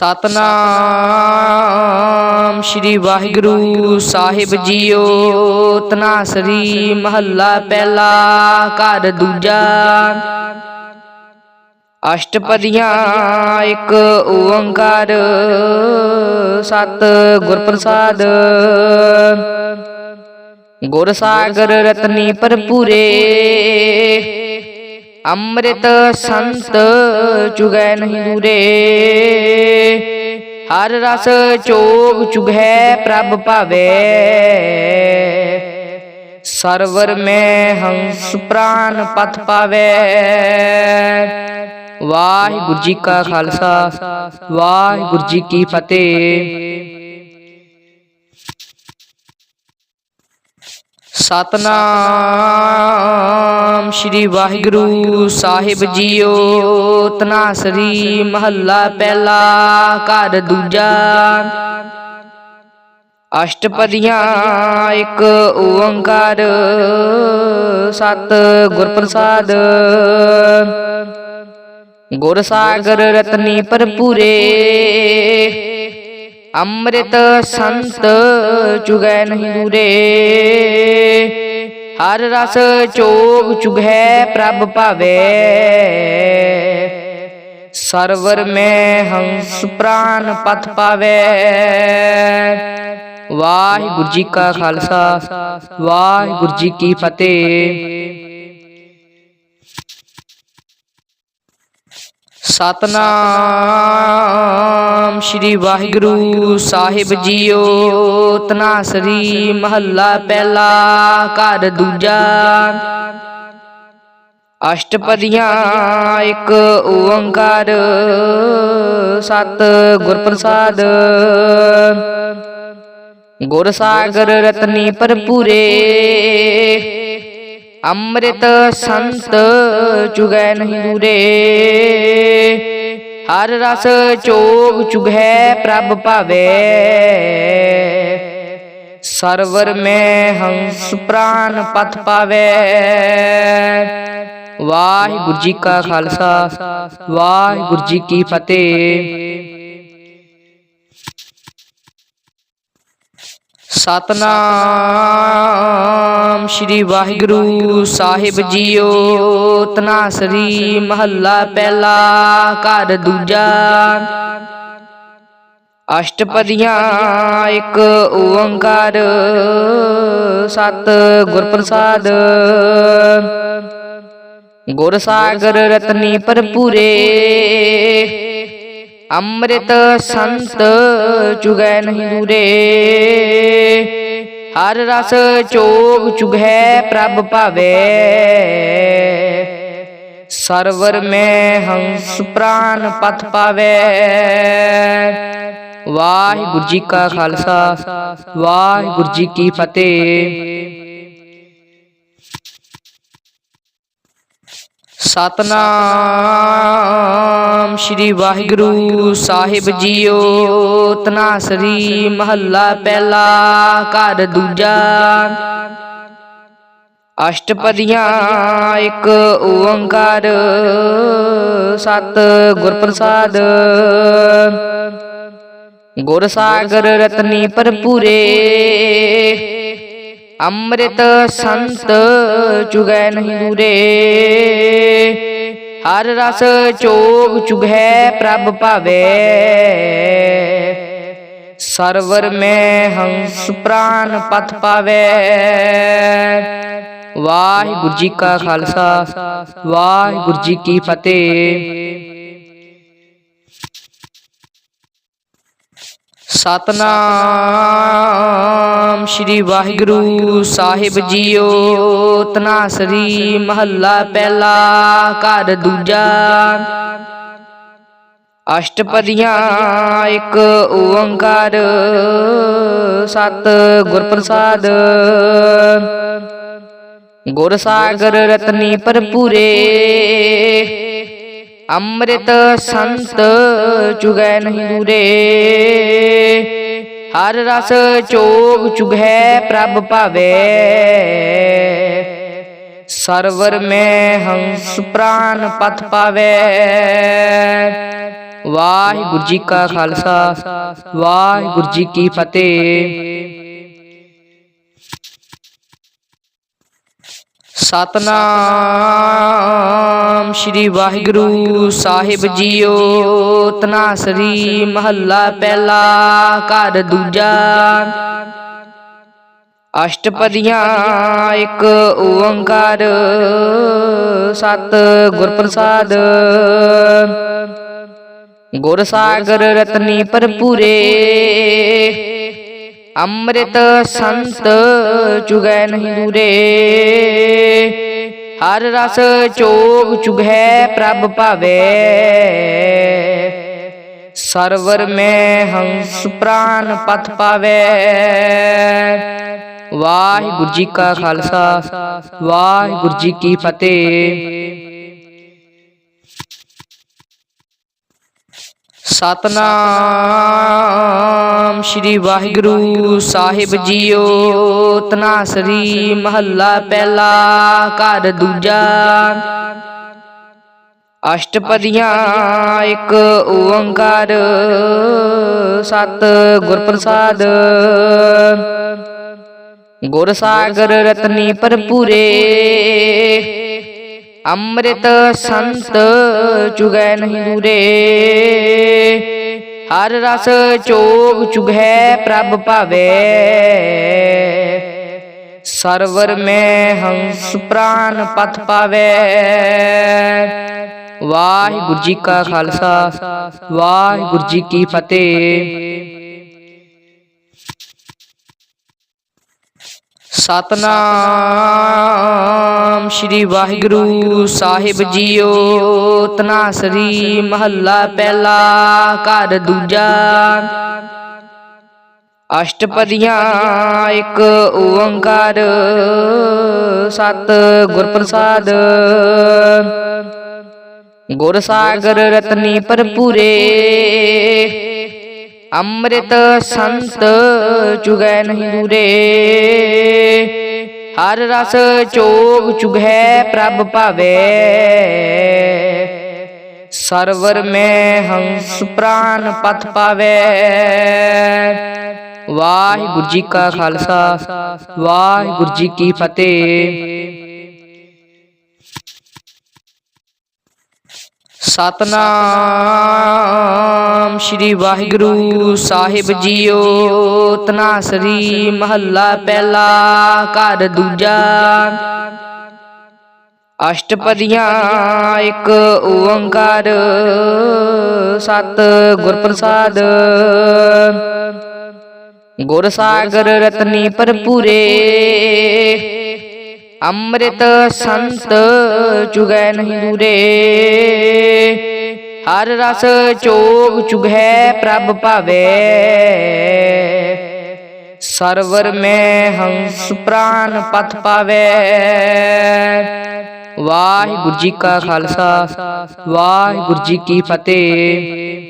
ਸਤਨਾਮ ਸ੍ਰੀ ਵਾਹਿਗੁਰੂ ਸਾਹਿਬ ਜੀਓ ਤਨਾਸਰੀ ਮਹੱਲਾ ਪਹਿਲਾ ਘਰ ਦੂਜਾ। ਅਸ਼ਟਪਦੀਆਂ ਇੱਕ ਓੰਕਾਰ ਸਤ ਗੁਰਪ੍ਰਸਾਦ। ਗੁਰ ਸਾਗਰ ਰਤਨੀ ਭਰਪੂਰੇ। ਅੰਮ੍ਰਿਤ ਸੰਤ ਚੁਗੈ ਨਹੀਂ ਦੂਰੇ ਹਰ ਰਸ ਚੋਗ ਚੁਗੈ ਪ੍ਰਭ ਭਾਵੇ ਸਰਵਰ ਮੈਂ ਹੰਸ ਪ੍ਰਾਨ ਪਥ ਪਾਵੇ ਵਾਹਿਗੁਰੂ ਜੀ ਕਾ ਖਾਲਸਾ ਵਾਹਿਗੁਰੂ ਜੀ ਕੀ ਫਤਿਹ ਸਤਨਾਮ ਸ੍ਰੀ ਵਾਹਿਗੁਰੂ ਸਾਹਿਬ ਜੀਓ, ਤਨਾਸਰੀ ਮਹੱਲਾ ਪਹਿਲਾ, ਘਰ ਦੂਜਾ। ਅਸ਼ਟਪਦੀਆਂ, ਇੱਕ ਓੰਕਾਰ, ਸਤ ਗੁਰਪ੍ਰਸਾਦ। ਗੁਰ ਸਾਗਰ ਰਤਨੀ ਭਰਪੂਰੇ ਅੰਮ੍ਰਿਤ ਸੰਤ ਚੁਗੈ ਨਹੀਂ ਦੂਰੇ ਹਰ ਰਸ ਚੋਗ ਚੁਗੈ ਪ੍ਰਭ ਭਾਵੇ ਸਰਵਰ ਮੈਂ ਹੰਸ ਪ੍ਰਾਨ ਪਥ ਪਾਵੇ ਵਾਹਿਗੁਰੂ ਜੀ ਕਾ ਖਾਲਸਾ ਵਾਹਿਗੁਰੂ ਜੀ ਕੀ ਫਤਿਹ ਸਤਨਾਮ ਸ੍ਰੀ ਵਾਹਿਗੁਰੂ ਸਾਹਿਬ ਜੀਓ, ਤਨਾਸਰੀ ਮਹੱਲਾ ਪਹਿਲਾ, ਘਰ ਦੂਜਾ। ਅਸ਼ਟਪਦੀਆਂ, ਇੱਕ ਓੰਕਾਰ। ਸਤ ਗੁਰਪ੍ਰਸਾਦ। ਗੁਰ ਸਾਗਰ ਰਤਨੀ ਭਰਪੂਰੇ। ਅੰਮ੍ਰਿਤ ਸੰਤ ਚੁਗੈ ਨਹੀਂ ਦੂਰੇ ਹਰ ਰਸ ਚੋਗ ਚੁਗੈ ਪ੍ਰਭ ਭਾਵੇ ਸਰਵਰ ਮੈਂ ਹੰਸ ਪ੍ਰਾਨ ਪਥ ਪਾਵੇ ਵਾਹਿਗੁਰੂ ਜੀ ਕਾ ਖਾਲਸਾ ਵਾਹਿਗੁਰੂ ਜੀ ਕੀ ਫਤਿਹ ਸਤਨਾਮ ਸ੍ਰੀ ਵਾਹਿਗੁਰੂ ਸਾਹਿਬ ਜੀਓ, ਤਨਾਸਰੀ ਮਹੱਲਾ ਪਹਿਲਾ, ਘਰ ਦੂਜਾ। ਅਸ਼ਟਪਦੀਆਂ ਇੱਕ ਓੰਕਾਰ, ਸਤ ਗੁਰਪ੍ਰਸਾਦ। ਗੁਰ ਸਾਗਰ ਰਤਨੀ ਭਰਪੂਰੇ ਅੰਮ੍ਰਿਤ ਸੰਤ ਚੁਗੈ ਨਹੀਂ ਦੂਰੇ ਹਰ ਰਸ ਚੋਗ ਚੁਗੈ ਪ੍ਰਭ ਭਾਵੇ ਸਰਵਰ ਮੈਂ ਹੰਸ ਪ੍ਰਾਨ ਪਥ ਪਾਵੇ ਵਾਹਿਗੁਰੂ ਜੀ ਕਾ ਖਾਲਸਾ ਵਾਹਿਗੁਰੂ ਜੀ ਕੀ ਫਤਿਹ ਸਤਨਾਮ ਸ੍ਰੀ ਵਾਹਿਗੁਰੂ ਸਾਹਿਬ ਜੀਓ ਤਨਾਸਰੀ ਮਹੱਲਾ ਪਹਿਲਾ ਘਰ ਦੂਜਾ। ਅਸ਼ਟਪਦੀਆਂ, ਇੱਕ ਓੰਕਾਰ, ਸਤ ਗੁਰਪ੍ਰਸਾਦ। ਗੁਰ ਸਾਗਰ ਰਤਨੀ ਭਰਪੂਰੇ, ਅੰਮ੍ਰਿਤ ਸੰਤ ਚੁਗੈ ਨਹੀਂ ਦੂਰੇ। ਹਰ ਰਸ ਚੋਗ ਚੁਗੈ ਪ੍ਰਭ ਭਾਵੇ। ਸਰਵਰ ਮੈਂ ਹੰਸ ਪ੍ਰਾਨ ਪਥ ਪਾਵੇ। ਵਾਹਿਗੁਰੂ ਜੀ ਕਾ ਖਾਲਸਾ, ਵਾਹਿਗੁਰੂ ਜੀ ਕੀ ਫਤਿਹ। ਸਤਨਾਮ ਸ੍ਰੀ ਵਾਹਿਗੁਰੂ ਸਾਹਿਬ ਜੀਓ, ਤਨਾਸਰੀ ਮਹੱਲਾ ਪਹਿਲਾ, ਘਰ ਦੂਜਾ। ਅਸ਼ਟਪਦੀਆਂ, ਇੱਕ ਓੰਕਾਰ। ਸਤ ਗੁਰ ਪ੍ਰਸਾਦ ਗੁਰ ਸਾਗਰ ਰਤਨੀ ਭਰਪੂਰੇ। ਅੰਮ੍ਰਿਤ ਸੰਤ ਚੁਗੈ ਨਹੀਂ ਦੂਰੇ ਹਰ ਰਸ ਚੋਗ ਚੁਗੈ ਪ੍ਰਭ ਭਾਵੇ ਸਰਵਰ ਮੈਂ ਹੰਸ ਪ੍ਰਾਨ ਪਥ ਪਾਵੇ ਵਾਹਿਗੁਰੂ ਜੀ ਕਾ ਖਾਲਸਾ ਵਾਹਿਗੁਰੂ ਜੀ ਕੀ ਫਤਿਹ ਸਤਨਾਮ ਸ੍ਰੀ ਵਾਹਿਗੁਰੂ ਸਾਹਿਬ ਜੀਓ ਤਨਾਸਰੀ ਮਹੱਲਾ ਪਹਿਲਾ ਘਰ ਦੂਜਾ। ਅਸ਼ਟਪਦੀਆਂ ਇੱਕ ਓੰਕਾਰ ਸਤ ਗੁਰਪ੍ਰਸਾਦ। ਗੁਰ ਸਾਗਰ ਰਤਨੀ ਭਰਪੂਰੇ। ਅੰਮ੍ਰਿਤ ਸੰਤ ਚੁਗੈ ਨਹੀਂ ਦੂਰੇ। ਹਰ ਰਸ ਚੋਗ ਚੁਗੈ ਪ੍ਰਭ ਭਾਵੇ। ਸਰਵਰ ਮੈਂ ਹੰਸ ਪ੍ਰਾਨ ਪਤ ਪਾਵੇ। ਵਾਹਿਗੁਰੂ ਜੀ ਕਾ ਖਾਲਸਾ, ਵਾਹਿਗੁਰੂ ਜੀ ਕੀ ਫਤਿਹ। ਸਤਨਾਮ ਸ੍ਰੀ ਵਾਹਿਗੁਰੂ ਸਾਹਿਬ ਜੀਓ ਤਨਾਸਰੀ ਮਹੱਲਾ ਪਹਿਲਾ ਘਰ ਦੂਜਾ। ਅਸ਼ਟਪਦੀਆਂ ਇੱਕ ਓੰਕਾਰ ਸਤ ਗੁਰਪ੍ਰਸਾਦ। ਗੁਰ ਸਾਗਰ ਰਤਨੀ ਭਰਪੂਰੇ। ਅੰਮ੍ਰਿਤ ਸੰਤ ਚੁਗੈ ਨਹੀਂ ਦੂਰੇ ਹਰ ਰਸ ਚੋਗ ਚੁਗੈ ਪ੍ਰਭ ਭਾਵੇ ਸਰਵਰ ਮੈਂ ਹੰਸ ਪ੍ਰਾਨ ਪਤ ਪਾਵੇ ਵਾਹਿਗੁਰੂ ਜੀ ਕਾ ਖਾਲਸਾ ਵਾਹਿਗੁਰੂ ਜੀ ਕੀ ਫਤਿਹ ਸਤਨਾਮ ਸ੍ਰੀ ਵਾਹਿਗੁਰੂ ਸਾਹਿਬ ਜੀਓ, ਤਨਾਸਰੀ ਮਹੱਲਾ ਪਹਿਲਾ, ਘਰ ਦੂਜਾ। ਅਸ਼ਟਪਦੀਆਂ ਇੱਕ ਓੰਕਾਰ, ਸਤ ਗੁਰਪ੍ਰਸਾਦ। ਗੁਰ ਸਾਗਰ ਰਤਨੀ ਭਰਪੂਰੇ ਅੰਮ੍ਰਿਤ ਸੰਤ ਚੁਗੈ ਨਹੀਂ ਦੂਰੇ ਹਰ ਰਸ ਚੋਗ ਚੁਗੈ ਪ੍ਰਭ ਭਾਵੇ ਸਰਵਰ ਮੈਂ ਹੰਸ ਪ੍ਰਾਨ ਪਤ ਪਾਵੇ ਵਾਹਿਗੁਰੂ ਜੀ ਕਾ ਖਾਲਸਾ ਵਾਹਿਗੁਰੂ ਜੀ ਕੀ ਫਤਿਹ ਸਤਨਾਮ ਸ੍ਰੀ ਵਾਹਿਗੁਰੂ ਸਾਹਿਬ ਜੀਓ ਤਨਾਸਰੀ ਮਹੱਲਾ ਪਹਿਲਾ, ਘਰ ਦੂਜਾ। ਅਸ਼ਟਪਦੀਆਂ, ਇੱਕ ਓੰਕਾਰ। ਸਤ ਗੁਰਪ੍ਰਸਾਦ। ਗੁਰ ਸਾਗਰ ਰਤਨੀ ਭਰਪੂਰੇ। ਅੰਮ੍ਰਿਤ ਸੰਤ ਚੁਗੈ ਨਹੀਂ ਦੂਰੇ। ਹਰ ਰਸ ਚੋਗ ਚੁਗੈ ਪ੍ਰਭ ਭਾਵੇ। ਸਰਵਰ ਮੈਂ ਹੰਸ ਪ੍ਰਾਨ ਪਤ ਪਾਵੇ। ਵਾਹਿਗੁਰੂ ਜੀ ਕਾ ਖਾਲਸਾ, ਵਾਹਿਗੁਰੂ ਜੀ ਕੀ ਫਤਿਹ।